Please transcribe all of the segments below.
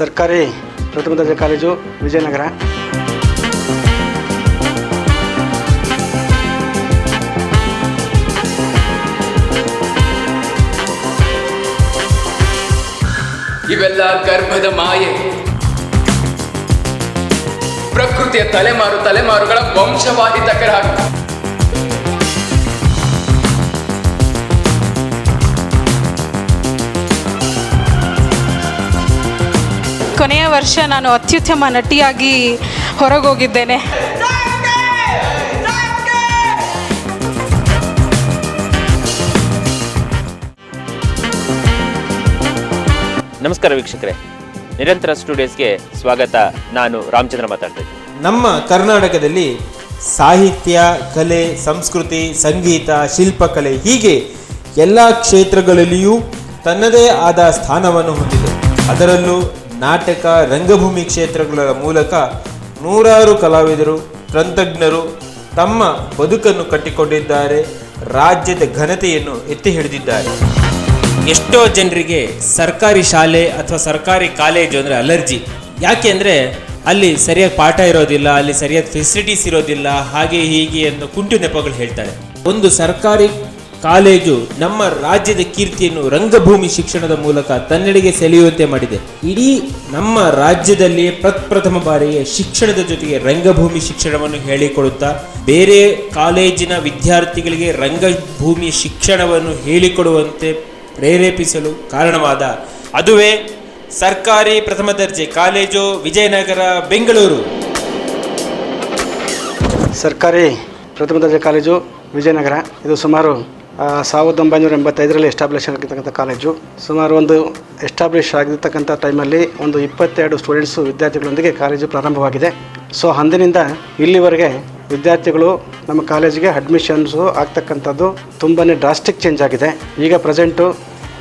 ಸರ್ಕಾರಿ ಪ್ರಥಮ ದರ್ಜೆ ಕಾಲೇಜು ವಿಜಯನಗರ. ಇವೆಲ್ಲ ಗರ್ಭದ ಮಾಯೆ. ಪ್ರಕೃತಿಯ ತಲೆಮಾರು ತಲೆಮಾರುಗಳ ವಂಶವಾಹಿತಕರಾಗ ಕೊನೆಯ ವರ್ಷ ನಾನು ಅತ್ಯುತ್ತಮ ನಟಿಯಾಗಿ ಹೊರಗೋಗಿದ್ದೇನೆ. ನಮಸ್ಕಾರ ವೀಕ್ಷಕರೇ. ನಿರಂತರ ಸ್ಟುಡಿಯೋಸ್ಗೆ ಸ್ವಾಗತ. ನಾನು ರಾಮಚಂದ್ರ ಮಾತಾಡ್ತೇನೆ. ನಮ್ಮ ಕರ್ನಾಟಕದಲ್ಲಿ ಸಾಹಿತ್ಯ ಕಲೆ ಸಂಸ್ಕೃತಿ ಸಂಗೀತ ಶಿಲ್ಪಕಲೆ ಹೀಗೆ ಎಲ್ಲ ಕ್ಷೇತ್ರಗಳಲ್ಲಿಯೂ ತನ್ನದೇ ಆದ ಸ್ಥಾನವನ್ನು ಹೊಂದಿದೆ. ಅದರಲ್ಲೂ ನಾಟಕ, ರಂಗಭೂಮಿ ಕ್ಷೇತ್ರಗಳ ಮೂಲಕ ನೂರಾರು ಕಲಾವಿದರು, ತಂತ್ರಜ್ಞರು ತಮ್ಮ ಬದುಕನ್ನು ಕಟ್ಟಿಕೊಂಡಿದ್ದಾರೆ, ರಾಜ್ಯದ ಘನತೆಯನ್ನು ಎತ್ತಿ ಹಿಡಿದಿದ್ದಾರೆ. ಎಷ್ಟೋ ಜನರಿಗೆ ಸರ್ಕಾರಿ ಶಾಲೆ ಅಥವಾ ಸರ್ಕಾರಿ ಕಾಲೇಜು ಅಂದರೆ ಅಲರ್ಜಿ. ಯಾಕೆ ಅಂದರೆ ಅಲ್ಲಿ ಸರಿಯಾದ ಪಾಠ ಇರೋದಿಲ್ಲ, ಅಲ್ಲಿ ಸರಿಯಾದ ಫೆಸಿಲಿಟೀಸ್ ಇರೋದಿಲ್ಲ, ಹಾಗೆ ಹೀಗೆ ಅಂತ ಕುಂಟು ನೆಪಗಳು ಹೇಳ್ತಾರೆ. ಒಂದು ಸರ್ಕಾರಿ ಕಾಲೇಜು ನಮ್ಮ ರಾಜ್ಯದ ಕೀರ್ತಿಯನ್ನು ರಂಗಭೂಮಿ ಶಿಕ್ಷಣದ ಮೂಲಕ ತನ್ನೆಡೆಗೆ ಸೆಳೆಯುವಂತೆ ಮಾಡಿದೆ. ಇಡೀ ನಮ್ಮ ರಾಜ್ಯದಲ್ಲಿ ಪ್ರಪ್ರಥಮ ಬಾರಿಗೆ ಶಿಕ್ಷಣದ ಜೊತೆಗೆ ರಂಗಭೂಮಿ ಶಿಕ್ಷಣವನ್ನು ಹೇಳಿಕೊಡುತ್ತಾ, ಬೇರೆ ಕಾಲೇಜಿನ ವಿದ್ಯಾರ್ಥಿಗಳಿಗೆ ರಂಗಭೂಮಿ ಶಿಕ್ಷಣವನ್ನು ಹೇಳಿಕೊಡುವಂತೆ ಪ್ರೇರೇಪಿಸಲು ಕಾರಣವಾದ ಅದುವೇ ಸರ್ಕಾರಿ ಪ್ರಥಮ ದರ್ಜೆ ಕಾಲೇಜು ವಿಜಯನಗರ, ಬೆಂಗಳೂರು. ಸರ್ಕಾರಿ ಪ್ರಥಮ ದರ್ಜೆ ಕಾಲೇಜು ವಿಜಯನಗರ. ಇದು ಸುಮಾರು ಸಾವಿರದ ಒಂಬೈನೂರ ಎಂಬತ್ತೈದರಲ್ಲಿ ಎಸ್ಟಾಬ್ಲಿಷ್ ಆಗಿರ್ತಕ್ಕಂಥ ಕಾಲೇಜು ಸುಮಾರು ಒಂದು ಎಸ್ಟಾಬ್ಲಿಷ್ ಆಗಿರ್ತಕ್ಕಂಥ ಟೈಮಲ್ಲಿ ಒಂದು ಇಪ್ಪತ್ತೆರಡು ಸ್ಟೂಡೆಂಟ್ಸು ವಿದ್ಯಾರ್ಥಿಗಳೊಂದಿಗೆ ಕಾಲೇಜು ಪ್ರಾರಂಭವಾಗಿದೆ. ಸೊ ಅಂದಿನಿಂದ ಇಲ್ಲಿವರೆಗೆ ವಿದ್ಯಾರ್ಥಿಗಳು ನಮ್ಮ ಕಾಲೇಜಿಗೆ ಅಡ್ಮಿಷನ್ಸು ಆಗ್ತಕ್ಕಂಥದ್ದು ತುಂಬಾ ಡ್ರಾಸ್ಟಿಕ್ ಚೇಂಜ್ ಆಗಿದೆ. ಈಗ ಪ್ರೆಸೆಂಟು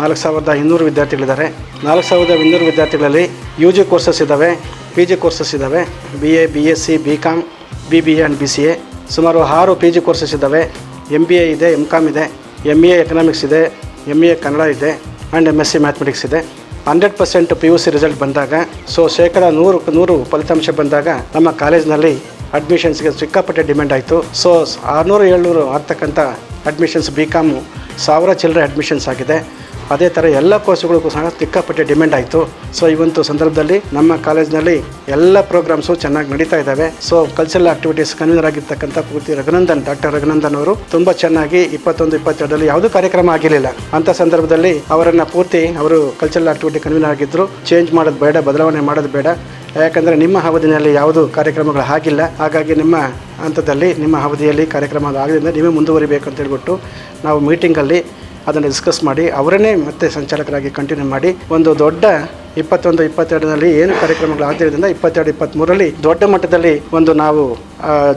ನಾಲ್ಕು ಸಾವಿರದ ಇನ್ನೂರು ವಿದ್ಯಾರ್ಥಿಗಳಿದ್ದಾರೆ. ನಾಲ್ಕು ಸಾವಿರದ ಇನ್ನೂರು ವಿದ್ಯಾರ್ಥಿಗಳಲ್ಲಿ ಯು ಜಿ ಕೋರ್ಸಸ್ ಇದ್ದಾವೆ ಪಿ ಜಿ ಕೋರ್ಸಸ್ ಇದ್ದಾವೆ B A B S C B Com B B A and B C A ಸುಮಾರು ಆರು ಪಿ ಜಿ ಕೋರ್ಸಸ್ ಇದ್ದಾವೆ ಎಂ ಬಿ ಎ ಇದೆ ಎಂ ಕಾಮ್ ಇದೆ. ಎಂ ಎ ಎಕನಾಮಿಕ್ಸ್ ಇದೆ M A Kannada ಇದೆ and M S C mathematics ಇದೆ. Hundred percent P U C result ಬಂದಾಗ so ಶೇಕಡ ನೂರು ನೂರು ಫಲಿತಾಂಶ ಬಂದಾಗ ನಮ್ಮ ಕಾಲೇಜ್ನಲ್ಲಿ ಅಡ್ಮಿಷನ್ಸ್ಗೆ ಸಿಕ್ಕಾಪಟ್ಟೆ ಡಿಮ್ಯಾಂಡ್ ಆಯಿತು. ಸೊ ಆರುನೂರು, ಏಳ್ನೂರು ಆಗ್ತಕ್ಕಂಥ ಅಡ್ಮಿಷನ್ಸ್ ಬಿ ಕಾಮು ಸಾವಿರ ಚಿಲ್ಲರೆ ಅಡ್ಮಿಷನ್ಸ್ ಆಗಿದೆ. ಅದೇ ಥರ ಎಲ್ಲ ಕೋರ್ಸುಗಳಿಗೂ ಸಹ ತಿಕ್ಕಾಪಟ್ಟೆ ಡಿಮ್ಯಾಂಡ್ ಆಯಿತು. ಸೊ ಇವತ್ತು ಸಂದರ್ಭದಲ್ಲಿ ನಮ್ಮ ಕಾಲೇಜ್ನಲ್ಲಿ ಎಲ್ಲ ಪ್ರೋಗ್ರಾಮ್ಸು ಚೆನ್ನಾಗಿ ನಡೀತಾ ಇದ್ದಾವೆ. ಸೊ ಕಲ್ಚರಲ್ ಆಕ್ಟಿವಿಟೀಸ್ ಕನ್ವೀನರ್ ಆಗಿರ್ತಕ್ಕಂಥ ಪೂರ್ತಿ ರಘುನಂದನ್ ಡಾಕ್ಟರ್ ರಘುನಂದನ್ ಅವರು ತುಂಬ ಚೆನ್ನಾಗಿ ಇಪ್ಪತ್ತೊಂದು, ಇಪ್ಪತ್ತೆರಡರಲ್ಲಿ ಯಾವುದೂ ಕಾರ್ಯಕ್ರಮ ಆಗಿರಲಿಲ್ಲ. ಅಂಥ ಸಂದರ್ಭದಲ್ಲಿ ಅವರನ್ನು ಪೂರ್ತಿ ಅವರು ಕಲ್ಚರಲ್ ಆಕ್ಟಿವಿಟಿ ಕನ್ವೀನರ್ ಆಗಿದ್ದರು ಚೇಂಜ್ ಮಾಡೋದು ಬೇಡ, ಬದಲಾವಣೆ ಮಾಡೋದು ಬೇಡ. ಯಾಕಂದರೆ ನಿಮ್ಮ ಅವಧಿನಲ್ಲಿ ಯಾವುದು ಕಾರ್ಯಕ್ರಮಗಳು ಆಗಿಲ್ಲ. ಹಾಗಾಗಿ ನಿಮ್ಮ ಹಂತದಲ್ಲಿ ನಿಮ್ಮ ಅವಧಿಯಲ್ಲಿ ಕಾರ್ಯಕ್ರಮ ಆಗದಿಂದ ನೀವೇ ಮುಂದುವರಿಬೇಕು ಅಂತ ಹೇಳ್ಬಿಟ್ಟು ನಾವು ಮೀಟಿಂಗಲ್ಲಿ ಅದನ್ನು ಡಿಸ್ಕಸ್ ಮಾಡಿ, ಅವರನ್ನೇ ಮತ್ತೆ ಸಂಚಾಲಕರಾಗಿ ಕಂಟಿನ್ಯೂ ಮಾಡಿ, ಒಂದು ದೊಡ್ಡ ಇಪ್ಪತ್ತೊಂದು, ಇಪ್ಪತ್ತೆರಡರಲ್ಲಿ ಏನು ಕಾರ್ಯಕ್ರಮಗಳು ಆಗದಿರೋದ್ರಿಂದ ಇಪ್ಪತ್ತೆರಡು, ಇಪ್ಪತ್ತ್ಮೂರರಲ್ಲಿ ದೊಡ್ಡ ಮಟ್ಟದಲ್ಲಿ ಒಂದು ನಾವು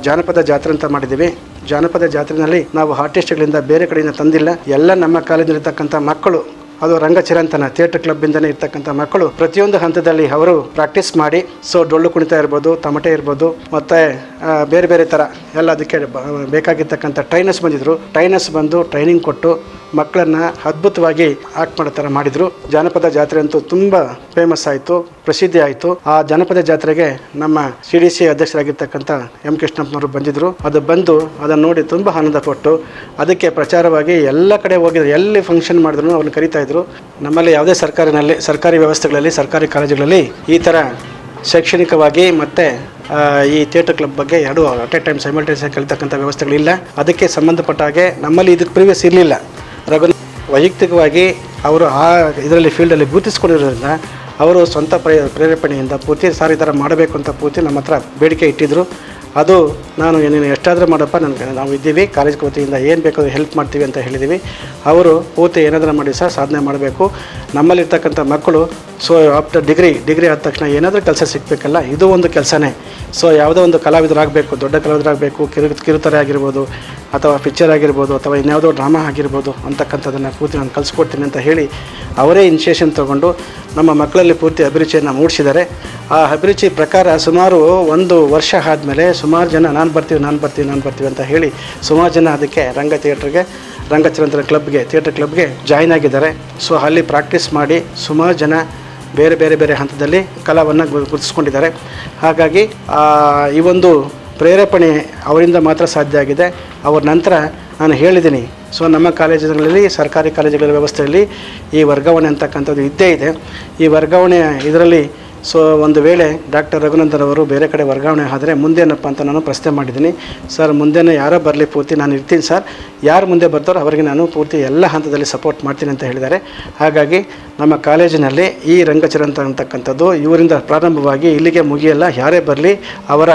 ಜಾನಪದ ಜಾತ್ರೆ ಅಂತ ಮಾಡಿದ್ದೀವಿ. ಜಾನಪದ ಜಾತ್ರೆಯಲ್ಲಿ ನಾವು ಆರ್ಟಿಸ್ಟ್ಗಳಿಂದ ಬೇರೆ ಕಡೆಯಿಂದ ತಂದಿಲ್ಲ. ಎಲ್ಲ ನಮ್ಮ ಕಾಲೇಜಲ್ಲಿರ್ತಕ್ಕಂಥ ಮಕ್ಕಳು ಅದು ರಂಗಚಿರಂತನ ಥಿಯೇಟರ್ ಕ್ಲಬ್ಬಿಂದನೇ ಇರ್ತಕ್ಕಂಥ ಮಕ್ಕಳು ಪ್ರತಿಯೊಂದು ಹಂತದಲ್ಲಿ ಅವರು ಪ್ರಾಕ್ಟೀಸ್ ಮಾಡಿ ಸೊ ಡೊಳ್ಳು ಕುಣಿತ ಇರ್ಬೋದು, ತಮಟೆ ಇರ್ಬೋದು, ಮತ್ತು ಬೇರೆ ಬೇರೆ ಥರ ಎಲ್ಲ ಅದಕ್ಕೆ ಬೇಕಾಗಿರ್ತಕ್ಕಂಥ ಟ್ರೈನರ್ಸ್ ಬಂದಿದ್ದರು ಟ್ರೈನರ್ಸ್ ಬಂದು ಟ್ರೈನಿಂಗ್ ಕೊಟ್ಟು ಮಕ್ಕಳನ್ನು ಅದ್ಭುತವಾಗಿ ಆಕ್ಟ್ ಮಾಡೋ ಥರ ಮಾಡಿದರು. ಜಾನಪದ ಜಾತ್ರೆ ಅಂತೂ ತುಂಬ ಫೇಮಸ್ ಆಯಿತು, ಪ್ರಸಿದ್ಧಿ ಆಯಿತು. ಆ ಜಾನಪದ ಜಾತ್ರೆಗೆ ನಮ್ಮ ಸಿ ಡಿ ಸಿ ಅಧ್ಯಕ್ಷರಾಗಿರ್ತಕ್ಕಂಥ ಎಂ ಕೃಷ್ಣಪ್ಪನವರು ಬಂದಿದ್ದರು ಅದು ಬಂದು ಅದನ್ನು ನೋಡಿ ತುಂಬ ಆನಂದ ಕೊಟ್ಟು ಅದಕ್ಕೆ ಪ್ರಚಾರವಾಗಿ ಎಲ್ಲ ಕಡೆ ಹೋಗಿದ್ರು. ಎಲ್ಲಿ ಫಂಕ್ಷನ್ ಮಾಡಿದ್ರು ಅವ್ರನ್ನ ಕರಿತಾ ಇದ್ರು. ನಮ್ಮಲ್ಲಿ ಯಾವುದೇ ಸರ್ಕಾರಿನಲ್ಲಿ, ಸರ್ಕಾರಿ ವ್ಯವಸ್ಥೆಗಳಲ್ಲಿ, ಸರ್ಕಾರಿ ಕಾಲೇಜುಗಳಲ್ಲಿ ಈ ಥರ ಶೈಕ್ಷಣಿಕವಾಗಿ ಮತ್ತು ಈ ಥಿಯೇಟರ್ ಕ್ಲಬ್ ಬಗ್ಗೆ ಎರಡು ಅಟ್ ಎ ಟೈಮ್ ಸೈಮಲ್ಟೇನಿಯಸ್ ಆಗಿ ಕಲಿತಕ್ಕಂಥ ವ್ಯವಸ್ಥೆಗಳಿಲ್ಲ. ಅದಕ್ಕೆ ಸಂಬಂಧಪಟ್ಟ ಹಾಗೆ ನಮ್ಮಲ್ಲಿ ಇದಕ್ಕೆ ಪ್ರೀವಿಯಸ್ ಇರಲಿಲ್ಲ. ರಘು, ವೈಯಕ್ತಿಕವಾಗಿ ಅವರು ಆ ಇದರಲ್ಲಿ ಫೀಲ್ಡಲ್ಲಿ ಗುರುತಿಸ್ಕೊಂಡಿರೋದ್ರಿಂದ ಅವರು ಸ್ವಂತ ಪ್ರೇ, ಪ್ರೇರೇಪಣೆಯಿಂದ ಪೂರ್ತಿ ಸಾರ್ ಈ ಥರ ಮಾಡಬೇಕು ಅಂತ ಪೂರ್ತಿ ನಮ್ಮ ಹತ್ರ ಬೇಡಿಕೆ ಇಟ್ಟಿದ್ದರು ಅದು ನಾನು ಏನೇನು ಎಷ್ಟಾದರೂ ಮಾಡಪ್ಪ ನನಗೆ ನಾವು ಇದ್ದೀವಿ ಕಾಲೇಜ್ ವತಿಯಿಂದ ಏನು ಬೇಕಾದರೂ ಹೆಲ್ಪ್ ಮಾಡ್ತೀವಿ ಅಂತ ಹೇಳಿದ್ದೀವಿ ಅವರು ಪೂರ್ತಿ ಏನಾದರೂ ಮಾಡಿ ಸಹ ಸಾಧನೆ ಮಾಡಬೇಕು. ನಮ್ಮಲ್ಲಿರ್ತಕ್ಕಂಥ ಮಕ್ಕಳು ಸೊ ಆಫ್ಟರ್ ಡಿಗ್ರಿ ಡಿಗ್ರಿ ಆದ ತಕ್ಷಣ ಏನಾದರೂ ಕೆಲಸ ಸಿಗಬೇಕಲ್ಲ, ಇದು ಒಂದು ಕೆಲಸನೇ. ಸೊ ಯಾವುದೋ ಒಂದು ಕಲಾವಿದರಾಗಬೇಕು, ದೊಡ್ಡ ಕಲಾವಿದರಾಗಬೇಕು, ಕಿರು, ಕಿರುತರೆ ಆಗಿರ್ಬೋದು, ಅಥವಾ ಪಿಕ್ಚರ್ ಆಗಿರ್ಬೋದು, ಅಥವಾ ಇನ್ಯಾವುದೋ ಡ್ರಾಮಾ ಆಗಿರ್ಬೋದು ಅಂತಕ್ಕಂಥದ್ದನ್ನು ಪೂರ್ತಿ ನಾನು ಕಲಿಸ್ಕೊಡ್ತೀನಿ ಅಂತ ಹೇಳಿ ಅವರೇ ಇನಿಷಿಯೇಷನ್ ತೊಗೊಂಡು ನಮ್ಮ ಮಕ್ಕಳಲ್ಲಿ ಪೂರ್ತಿ ಅಭಿರುಚಿಯನ್ನು ಮೂಡಿಸಿದ್ದಾರೆ. ಆ ಅಭಿರುಚಿ ಪ್ರಕಾರ ಸುಮಾರು ಒಂದು ವರ್ಷ ಆದಮೇಲೆ ಸುಮಾರು ಜನ ನಾನು ಬರ್ತೀವಿ ನಾನು ಬರ್ತೀವಿ ನಾನು ಬರ್ತೀವಿ ಅಂತ ಹೇಳಿ ಸುಮಾರು ಜನ ಅದಕ್ಕೆ ರಂಗ ಥಿಯೇಟ್ರಿಗೆ ರಂಗಚಿರಂತರ ಕ್ಲಬ್ಗೆ, ಥಿಯೇಟರ್ ಕ್ಲಬ್ಗೆ ಜಾಯ್ನ್ ಆಗಿದ್ದಾರೆ. ಸೊ ಅಲ್ಲಿ ಪ್ರಾಕ್ಟೀಸ್ ಮಾಡಿ ಸುಮಾರು ಜನ ಬೇರೆ ಬೇರೆ ಬೇರೆ ಹಂತದಲ್ಲಿ ಕಲಾವನ್ನು ಗುರುತಿಸ್ಕೊಂಡಿದ್ದಾರೆ. ಹಾಗಾಗಿ ಈ ಒಂದು ಪ್ರೇರೇಪಣೆ ಅವರಿಂದ ಮಾತ್ರ ಸಾಧ್ಯ ಆಗಿದೆ. ಅವ್ರ ನಂತರ ನಾನು ಹೇಳಿದ್ದೀನಿ, ಸೊ ನಮ್ಮ ಕಾಲೇಜುಗಳಲ್ಲಿ, ಸರ್ಕಾರಿ ಕಾಲೇಜುಗಳ ವ್ಯವಸ್ಥೆಯಲ್ಲಿ ಈ ವರ್ಗಾವಣೆ ಅಂತಕ್ಕಂಥದ್ದು ಇದ್ದೇ ಇದೆ. ಈ ವರ್ಗಾವಣೆ ಇದರಲ್ಲಿ ಸೊ ಒಂದು ವೇಳೆ ಡಾಕ್ಟರ್ ರಘುನಂದನ್ ಅವರು ಬೇರೆ ಕಡೆ ವರ್ಗಾವಣೆ ಆದರೆ ಮುಂದೇನಪ್ಪ ಅಂತ ನಾನು ಪ್ರಶ್ನೆ ಮಾಡಿದ್ದೀನಿ. ಸರ್, ಮುಂದೆನೇ ಯಾರೋ ಬರಲಿ ಪೂರ್ತಿ, ನಾನು ಇರ್ತೀನಿ ಸರ್. ಯಾರು ಮುಂದೆ ಬರ್ತಾರೋ ಅವರಿಗೆ ನಾನು ಪೂರ್ತಿ ಎಲ್ಲ ಹಂತದಲ್ಲಿ ಸಪೋರ್ಟ್ ಮಾಡ್ತೀನಿ ಅಂತ ಹೇಳಿದ್ದಾರೆ. ಹಾಗಾಗಿ ನಮ್ಮ ಕಾಲೇಜಿನಲ್ಲಿ ಈ ರಂಗಚರಂತ ಅಂತಕ್ಕಂಥದ್ದು ಇವರಿಂದ ಪ್ರಾರಂಭವಾಗಿ ಇಲ್ಲಿಗೆ ಮುಗಿಯಲ್ಲ. ಯಾರೇ ಬರಲಿ ಅವರ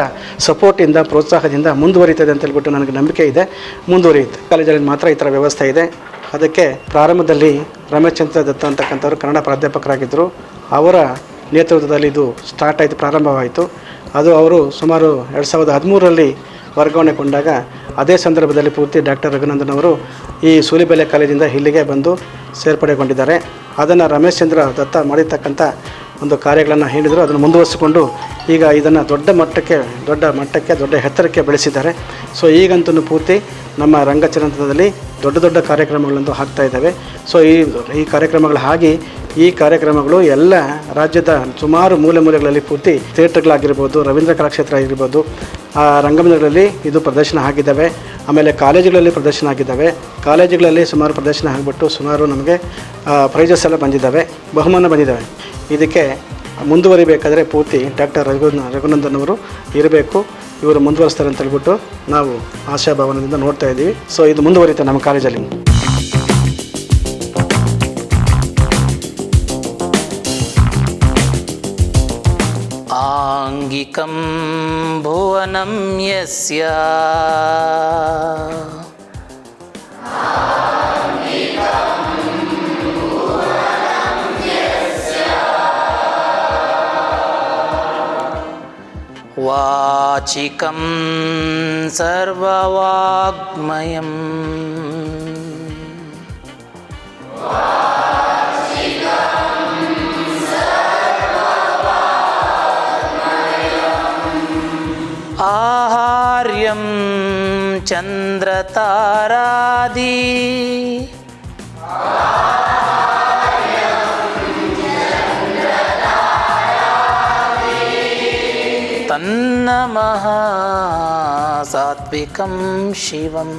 ಸಪೋರ್ಟಿಂದ ಪ್ರೋತ್ಸಾಹದಿಂದ ಮುಂದುವರಿತದೆ ಅಂತ ಹೇಳ್ಬಿಟ್ಟು ನನಗೆ ನಂಬಿಕೆ ಇದೆ. ಮುಂದುವರಿಯುತ್ತೆ. ಕಾಲೇಜಲ್ಲಿ ಮಾತ್ರ ಈ ಥರ ವ್ಯವಸ್ಥೆ ಇದೆ. ಅದಕ್ಕೆ ಪ್ರಾರಂಭದಲ್ಲಿ ರಮೇಶ್ ಚಂದ್ರ ದತ್ತ ಅಂತಕ್ಕಂಥವ್ರು ಕನ್ನಡ ಪ್ರಾಧ್ಯಾಪಕರಾಗಿದ್ದರು. ಅವರ ನೇತೃತ್ವದಲ್ಲಿ ಇದು ಸ್ಟಾರ್ಟ್ ಆಯಿತು, ಪ್ರಾರಂಭವಾಯಿತು. ಅದು ಅವರು ಸುಮಾರು ಎರಡು ಸಾವಿರದ ಹದಿಮೂರರಲ್ಲಿ ವರ್ಗಾವಣೆಗೊಂಡಾಗ ಅದೇ ಸಂದರ್ಭದಲ್ಲಿ ಪೂರ್ತಿ ಡಾಕ್ಟರ್ ರಘುನಂದನ್ ಅವರು ಈ ಸೂಲಿಬೆಲೆ ಕಾಲೇಜಿಂದ ಇಲ್ಲಿಗೆ ಬಂದು ಸೇರ್ಪಡೆಗೊಂಡಿದ್ದಾರೆ. ಅದನ್ನು ರಮೇಶ್ ಚಂದ್ರ ದತ್ತ ಮಾಡಿರ್ತಕ್ಕಂಥ ಒಂದು ಕಾರ್ಯಗಳನ್ನು ಹೇಳಿದರು. ಅದನ್ನು ಮುಂದುವರಿಸಿಕೊಂಡು ಈಗ ಇದನ್ನು ದೊಡ್ಡ ಮಟ್ಟಕ್ಕೆ ದೊಡ್ಡ ಮಟ್ಟಕ್ಕೆ, ದೊಡ್ಡ ಎತ್ತರಕ್ಕೆ ಬೆಳೆಸಿದ್ದಾರೆ. ಸೊ ಈಗಂತೂ ಪೂರ್ತಿ ನಮ್ಮ ರಂಗಚರಂತ್ರದಲ್ಲಿ ದೊಡ್ಡ ದೊಡ್ಡ ಕಾರ್ಯಕ್ರಮಗಳಂತೂ ಆಗ್ತಾ ಇದ್ದಾವೆ. ಸೊ ಈ ಈ ಕಾರ್ಯಕ್ರಮಗಳು ಆಗಿ ಈ ಕಾರ್ಯಕ್ರಮಗಳು ಎಲ್ಲ ರಾಜ್ಯದ ಸುಮಾರು ಮೂಲೆ ಮೂಲೆಗಳಲ್ಲಿ ಪೂರ್ತಿ ಥಿಯೇಟರ್ಗಳಾಗಿರ್ಬೋದು, ರವೀಂದ್ರ ಕಲಾಕ್ಷೇತ್ರ ಆಗಿರ್ಬೋದು, ಆ, ರಂಗಮಂದಿರಗಳಲ್ಲಿ ಇದು ಪ್ರದರ್ಶನ ಆಗಿದ್ದಾವೆ. ಆಮೇಲೆ ಕಾಲೇಜುಗಳಲ್ಲಿ ಪ್ರದರ್ಶನ ಆಗಿದ್ದಾವೆ. ಕಾಲೇಜುಗಳಲ್ಲಿ ಸುಮಾರು ಪ್ರದರ್ಶನ ಆಗಿಬಿಟ್ಟು ಸುಮಾರು ನಮಗೆ ಪ್ರೈಜಸ್ ಎಲ್ಲ ಬಂದಿದ್ದಾವೆ, ಬಹುಮಾನ ಬಂದಿದ್ದಾವೆ. ಇದಕ್ಕೆ ಮುಂದುವರಿಬೇಕಾದರೆ ಪೂರ್ತಿ ಡಾಕ್ಟರ್ ರಘು ರಘುನಂದನ್ ಅವರು ಇರಬೇಕು. ಇವರು ಮುಂದುವರಿಸ್ತಾರೆ ಅಂತ ಹೇಳ್ಬಿಟ್ಟು ನಾವು ಆಶಾಭಾವನದಿಂದ ನೋಡ್ತಾ ಇದ್ದೀವಿ ಸೊ ಇದು ಮುಂದುವರಿಯುತ್ತೆ ನಮ್ಮ ಕಾಲೇಜಲ್ಲಿ आङ्गिकं भुवनं यस्य वाचिकं सर्ववाग्मयम्। आहार्यं चन्द्रतारादि తన్నమ సాత్వికం శివం